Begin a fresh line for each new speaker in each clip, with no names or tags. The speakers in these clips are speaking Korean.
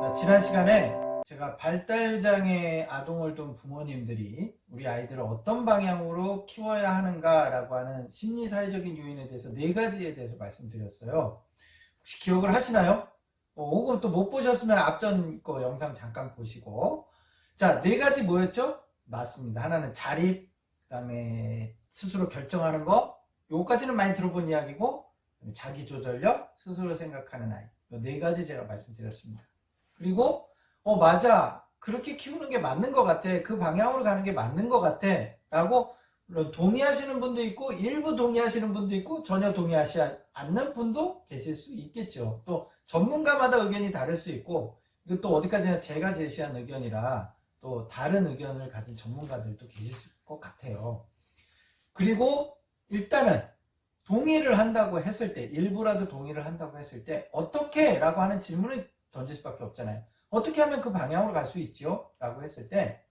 자, 지난 시간에 제가 발달장애 아동을 둔 부모님들이 우리 아이들을 어떤 방향으로 키워야 하는가라고 하는 심리사회적인 요인에 대해서 네 가지에 대해서 말씀드렸어요. 혹시 기억을 하시나요? 어, 혹은 또 못 보셨으면 앞전 거 영상 잠깐 보시고. 자, 네 가지 뭐였죠? 맞습니다. 하나는 자립, 그 다음에 스스로 결정하는 거, 요까지는 많이 들어본 이야기고, 자기조절력, 스스로 생각하는 아이. 요네 가지 제가 말씀드렸습니다. 그리고, 어, 맞아. 그렇게 키우는 게 맞는 것 같아. 그 방향으로 가는 게 맞는 것 같아. 라고, 동의하시는 분도 있고, 일부 동의하시는 분도 있고, 전혀 동의하지 않는 분도 계실 수 있겠죠. 또, 전문가마다 의견이 다를 수 있고, 또 어디까지나 제가 제시한 의견이라, 또 다른 의견을 가진 전문가들도 계실 것 같아요. 그리고, 일단은, 동의를 한다고 했을 때, 일부라도 동의를 한다고 했을 때, 어떻게? 라고 하는 질문을 던질 수밖에 없잖아요. 어떻게 하면 그 방향으로 갈 수 있지요? 라고 했을 때,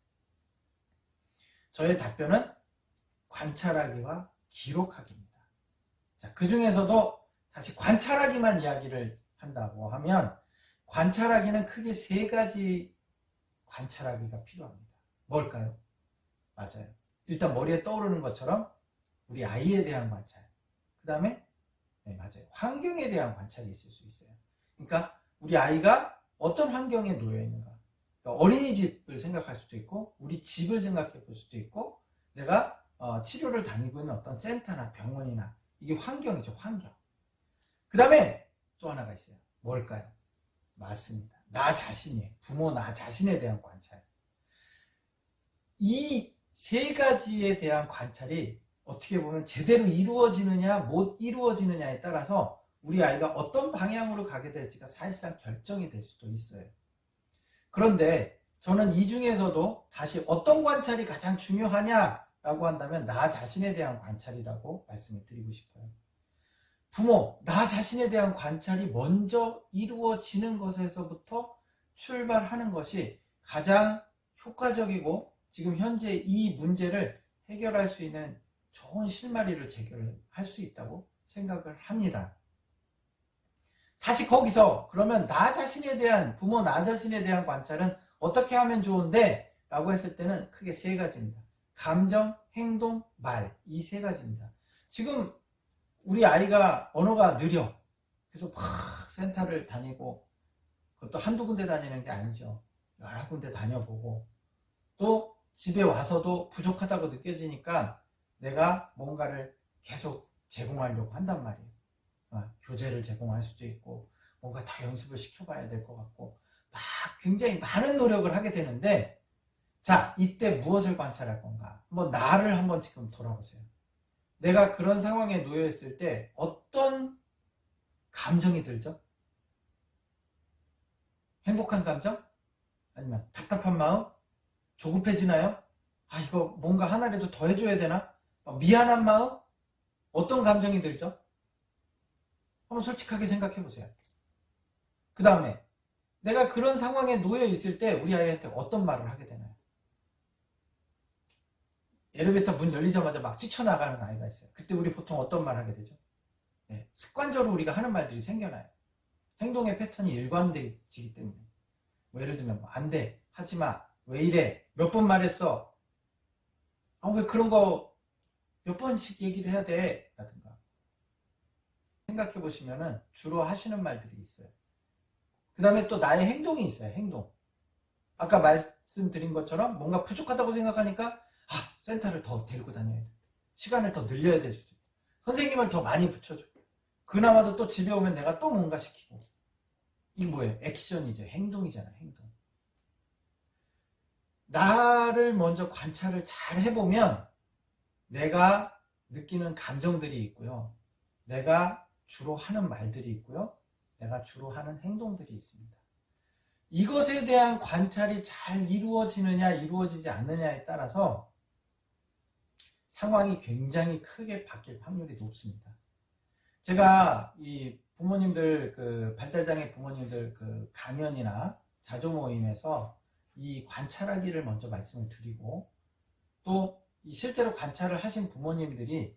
저의 답변은 관찰하기와 기록하기입니다. 자, 그 중에서도 다시 관찰하기만 이야기를 한다고 하면, 관찰하기는 크게 세 가지 관찰하기가 필요합니다. 뭘까요? 맞아요. 일단 머리에 떠오르는 것처럼 우리 아이에 대한 관찰. 그 다음에, 네, 맞아요. 환경에 대한 관찰이 있을 수 있어요. 그러니까 우리 아이가 어떤 환경에 놓여 있는가. 그러니까 어린이집을 생각할 수도 있고, 우리 집을 생각해 볼 수도 있고, 내가 어, 치료를 다니고 있는 어떤 센터나 병원이나 이게 환경이죠, 환경. 그 다음에 또 하나가 있어요. 뭘까요? 맞습니다. 나 자신이에요. 부모 나 자신에 대한 관찰. 이 세 가지에 대한 관찰이 어떻게 보면 제대로 이루어지느냐, 못 이루어지느냐에 따라서 우리 아이가 어떤 방향으로 가게 될지가 사실상 결정이 될 수도 있어요. 그런데 저는 이 중에서도 다시 어떤 관찰이 가장 중요하냐라고 한다면 나 자신에 대한 관찰이라고 말씀을 드리고 싶어요. 부모, 나 자신에 대한 관찰이 먼저 이루어지는 것에서부터 출발하는 것이 가장 효과적이고 지금 현재 이 문제를 해결할 수 있는 좋은 실마리를 제결할 수 있다고 생각을 합니다. 다시 거기서 그러면 나 자신에 대한 부모 나 자신에 대한 관찰은 어떻게 하면 좋은데 라고 했을 때는 크게 세 가지입니다. 감정, 행동, 말 이 세 가지입니다. 지금 우리 아이가 언어가 느려 그래서 막 센터를 다니고 그것도 한두 군데 다니는 게 아니죠. 여러 군데 다녀보고 또 집에 와서도 부족하다고 느껴지니까 내가 뭔가를 계속 제공하려고 한단 말이에요. 어, 교재를 제공할 수도 있고 뭔가 더 연습을 시켜봐야 될 것 같고 막 굉장히 많은 노력을 하게 되는데 자 이때 무엇을 관찰할 건가? 한번 나를 한번 지금 돌아보세요. 내가 그런 상황에 놓여 있을 때 어떤 감정이 들죠? 행복한 감정? 아니면 답답한 마음? 조급해지나요? 아 이거 뭔가 하나라도 더 해줘야 되나 미안한 마음 어떤 감정이 들죠 한번 솔직하게 생각해 보세요. 그 다음에 내가 그런 상황에 놓여 있을 때 우리 아이한테 어떤 말을 하게 되나요? 엘리베이터 문 열리자마자 막 뛰쳐나가는 아이가 있어요. 그때 우리 보통 어떤 말 하게 되죠? 네, 습관적으로 우리가 하는 말들이 생겨나요. 행동의 패턴이 일관되지기 때문에. 뭐 예를 들면 뭐 안 돼, 하지 마, 왜 이래, 몇 번 말했어. 아, 왜 그런 거 몇 번씩 얘기를 해야 돼? 라든가. 생각해 보시면은 주로 하시는 말들이 있어요. 그 다음에 또 나의 행동이 있어요. 행동. 아까 말씀드린 것처럼 뭔가 부족하다고 생각하니까 아 센터를 더 데리고 다녀야 돼. 시간을 더 늘려야 될 수도 있고 선생님을 더 많이 붙여줘. 그나마도 또 집에 오면 내가 또 뭔가 시키고 이게 뭐예요? 액션이죠. 행동이잖아요. 행동. 나를 먼저 관찰을 잘 해보면 내가 느끼는 감정들이 있고요. 내가 주로 하는 말들이 있고요. 내가 주로 하는 행동들이 있습니다. 이것에 대한 관찰이 잘 이루어지느냐, 이루어지지 않느냐에 따라서 상황이 굉장히 크게 바뀔 확률이 높습니다. 제가 이 부모님들, 그 발달장애 부모님들 그 강연이나 자조 모임에서 이 관찰하기를 먼저 말씀을 드리고 또 실제로 관찰을 하신 부모님들이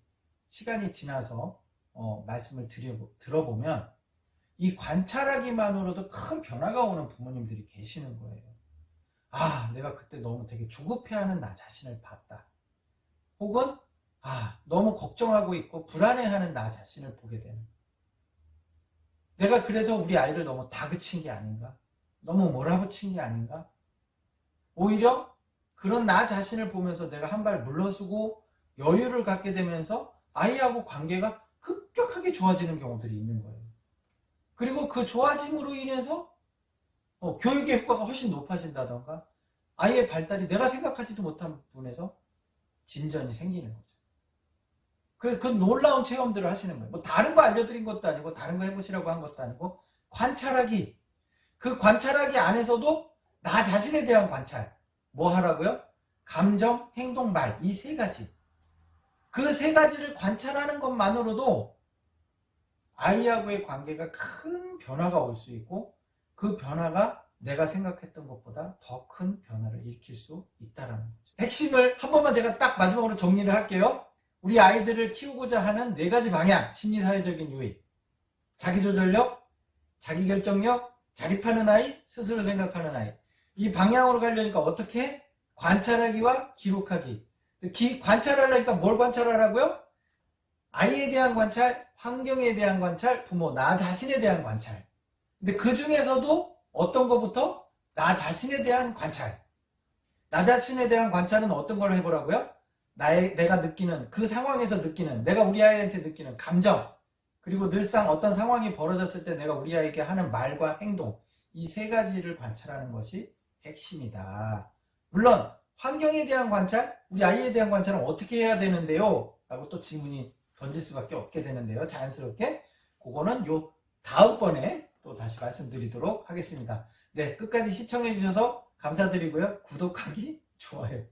시간이 지나서 어, 말씀을 드려, 들어보면 이 관찰하기만으로도 큰 변화가 오는 부모님들이 계시는 거예요. 아, 내가 그때 너무 되게 조급해하는 나 자신을 봤다. 혹은 아, 너무 걱정하고 있고 불안해하는 나 자신을 보게 되는. 내가 그래서 우리 아이를 너무 다그친 게 아닌가? 너무 몰아붙인 게 아닌가? 오히려 그런 나 자신을 보면서 내가 한 발 물러서고 여유를 갖게 되면서 아이하고 관계가 급격하게 좋아지는 경우들이 있는 거예요. 그리고 그 좋아짐으로 인해서 어, 교육의 효과가 훨씬 높아진다던가 아이의 발달이 내가 생각하지도 못한 부분에서 진전이 생기는 거죠. 그, 그 놀라운 체험들을 하시는 거예요. 뭐 다른 거 알려드린 것도 아니고 다른 거 해보시라고 한 것도 아니고 관찰하기. 그 관찰하기 안에서도 나 자신에 대한 관찰. 뭐 하라고요? 감정, 행동, 말. 이 세 가지. 그 세 가지를 관찰하는 것만으로도 아이하고의 관계가 큰 변화가 올 수 있고 그 변화가 내가 생각했던 것보다 더 큰 변화를 일으킬 수 있다라는 거죠. 핵심을 한 번만 제가 딱 마지막으로 정리를 할게요. 우리 아이들을 키우고자 하는 네 가지 방향, 심리사회적인 유의, 자기조절력, 자기결정력, 자립하는 아이, 스스로 생각하는 아이. 이 방향으로 가려니까 어떻게? 관찰하기와 기록하기. 기, 관찰하려니까 뭘 관찰하라고요? 아이에 대한 관찰, 환경에 대한 관찰, 부모, 나 자신에 대한 관찰. 근데 그 중에서도 어떤 것부터? 나 자신에 대한 관찰. 나 자신에 대한 관찰은 어떤 걸 해보라고요? 나의, 내가 느끼는, 그 상황에서 느끼는, 내가 우리 아이한테 느끼는 감정, 그리고 늘상 어떤 상황이 벌어졌을 때 내가 우리 아이에게 하는 말과 행동, 이 세 가지를 관찰하는 것이 핵심이다. 물론, 환경에 대한 관찰, 우리 아이에 대한 관찰은 어떻게 해야 되는데요? 라고 또 질문이 던질 수밖에 없게 되는데요. 자연스럽게. 그거는 요 다음번에 또 다시 말씀드리도록 하겠습니다. 네, 끝까지 시청해 주셔서 감사드리고요. 구독하기, 좋아요.